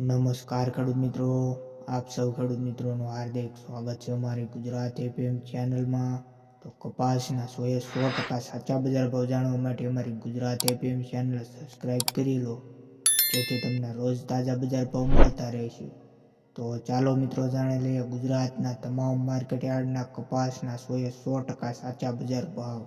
નમસ્કાર ખેડૂત મિત્રો, આપ સૌ ખેડૂત મિત્રોનું હાર્દિક સ્વાગત છે અમારી ગુજરાત એપીએમ ચેનલમાં. તો કપાસના સોએ સો ટકા સાચા બજાર ભાવ જાણવા માટે અમારી ગુજરાત એપીએમ ચેનલ સબસ્ક્રાઇબ કરી લો, જેથી તમને રોજ તાજા બજાર ભાવ મળતા રહેશે. તો ચાલો મિત્રો જાણી લઈએ ગુજરાતના તમામ માર્કેટ યાર્ડના કપાસના સોએ સો ટકા સાચા બજાર ભાવ.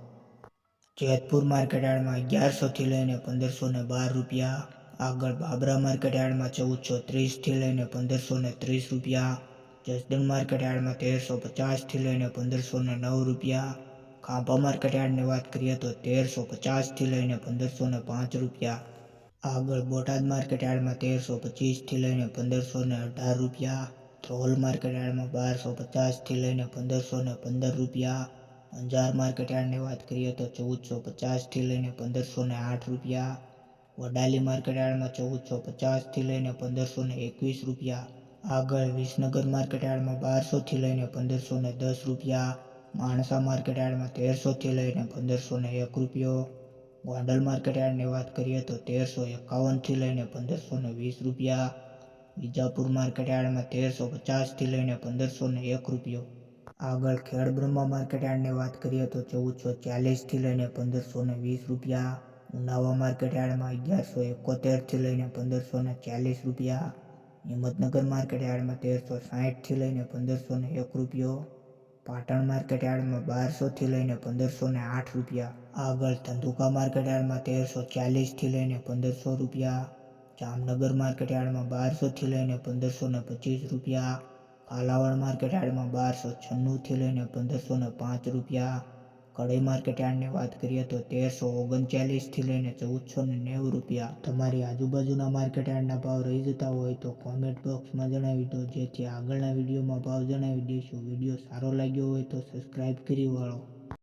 જેતપુર માર્કેટ યાર્ડમાં અગિયારસોથી લઈને પંદરસો ને બાર રૂપિયા આગળ બાબરા માર્કેટ યાર્ડમાં ચૌદસો ત્રીસથી લઈને પંદરસો ને ત્રીસ રૂપિયા. જસદણ માર્કેટ યાર્ડમાં તેરસો પચાસથી લઈને પંદરસો ને નવ રૂપિયા. ખાંભા માર્કેટ યાર્ડની વાત કરીએ તો તેરસો પચાસથી લઈને પંદરસો ને પાંચ રૂપિયા. આગળ બોટાદ માર્કેટ યાર્ડમાં તેરસો પચીસથી લઈને પંદરસો ને અઢાર રૂપિયા. ધ્રોલ માર્કેટ યાર્ડમાં બારસો પચાસથી લઈને પંદરસો ને પંદર રૂપિયા. અંજાર માર્કેટ યાર્ડની વાત કરીએ તો ચૌદસો પચાસથી લઈને પંદરસો ને આઠ રૂપિયા. વડાલી માર્કેટ યાર્ડમાં ચૌદસો પચાસથી લઈને પંદરસો ને એકવીસ રૂપિયા, આગળ વિસનગર માર્કેટ યાર્ડમાં બારસોથી લઈને પંદરસો ને દસ રૂપિયા, માણસા માર્કેટ યાર્ડમાં તેરસોથી લઈને પંદરસો ને એક રૂપિયો, ગોંડલ માર્કેટ યાર્ડની વાત કરીએ તો તેરસો એકાવનથી લઈને પંદરસો ને વીસ રૂપિયા, વિજાપુર માર્કેટ યાર્ડમાં તેરસો પચાસથી લઈને પંદરસો ને એક રૂપિયો. આગળ ખેડ બ્રહ્મા માર્કેટ યાર્ડની વાત કરીએ તો ચૌદસો ચાલીસથી લઈને પંદરસો ને વીસ રૂપિયા ઉનાવા માર્કેટ યાર્ડમાં અગિયારસો એકોતેરથી લઈને પંદરસો ને ચાલીસ રૂપિયા. હિંમતનગર માર્કેટ યાર્ડમાં તેરસો સાહીઠથી લઈને પંદરસો ને એક રૂપિયો. પાટણ માર્કેટ યાર્ડમાં બારસોથી લઈને પંદરસો ને આઠ રૂપિયા. આગળ ધંધુકા માર્કેટ યાર્ડમાં તેરસો ચાલીસથી લઈને પંદરસો રૂપિયા. જામનગર માર્કેટ યાર્ડમાં બારસોથી લઈને પંદરસો ને પચીસ રૂપિયા. કાલાવાડ માર્કેટ યાર્ડમાં બારસો છન્નુંથી લઈને પંદરસો ને પાંચ રૂપિયા. કડઈ માર્કેટ યાર્ડની વાત કરીએ તો તેરસો ઓગણચાલીસથી લઈને ચૌદસો ને નેવું રૂપિયા. તમારી આજુબાજુના માર્કેટ યાર્ડના ભાવ રહી જતા હોય તો કોમેન્ટ બોક્સમાં જણાવી દો, જેથી આગળના વિડીયોમાં ભાવ જણાવી દઈશું. વીડિયો સારો લાગ્યો હોય તો સબસ્ક્રાઈબ કરી વાળો.